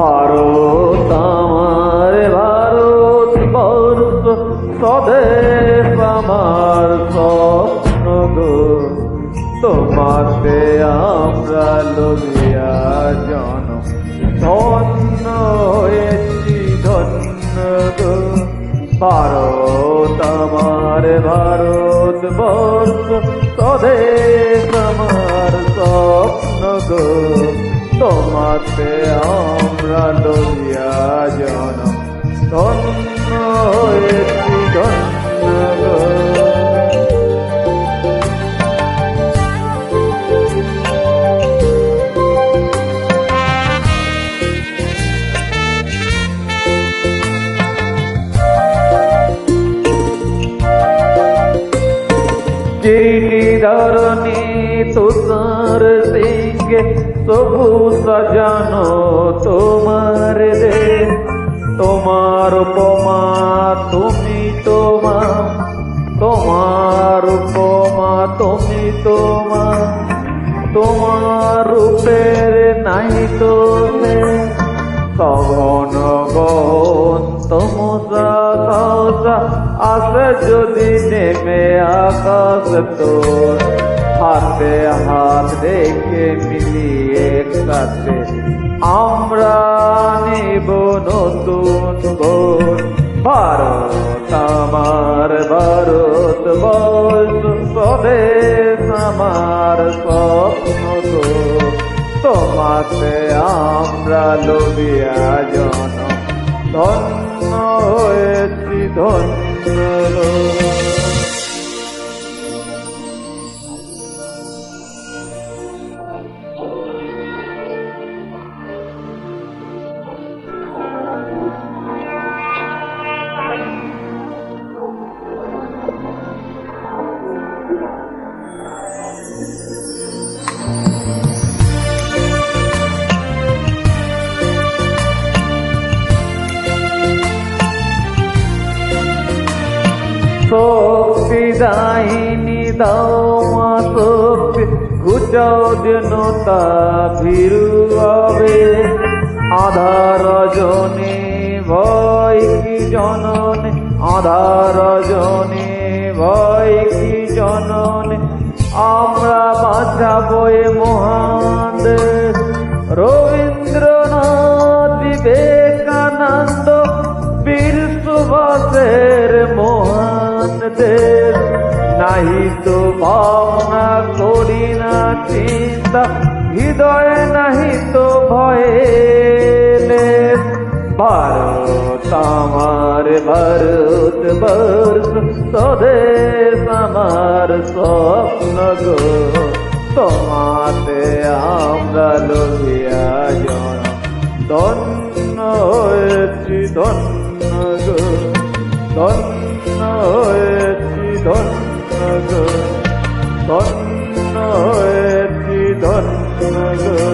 ভারত, আমার ভারত বর্ষ স্বদেশ, আমার স্বপ্ন তোমাতে আমরা লবিয়া জন, ধন্য হয়েছি, ধন্য ভারত, আমার ভারত বর্ষ স্বদেশ, আমার স্বপ্ন গো। তোমাতে আমরা লোভিয়া জন ধন্য চিঠি ধরনি তুষার সিংহে তবু সাজানো তোমার দে। তোমার উপমা তুমি তোমা, তোমার উপমা তুমি তোমা। তোমার রূপের নাই তো আসে যদি নেমে আকাশ তোর। হাতে হাত রেখে মিলিয়ে কাছে আমরা নিব নতুন বোন। ভারত আমার, ভারত বর্ষ স্বদেশ আমার স্বপ্ন গো তোমাতে আমরা লোভিয়া জন ধন্য হয়েছি ধন্য। গো। দাইনি দাও মা শক্তি ঘুচাও যেন তা হবে আধার জনে ভয় কি জননে? আধার জনে ভয় কি জননে? আমরা বাঁচাবো এ নাহি তো ভাবনা করি না চিন্তা, হৃদয়ে নাহি তো ভয়ে। ভারত আমার, ভারত বর্ষ, স্বদেশ আমার স্বপ্ন গো। তোমাতে আমরা লোভিয়া জন ধন্য হয়েছি, ধন্য গো। ধন্য হয়েছি, ধন্য গো ধন্য হয়েছি ধন্য গো ধন্য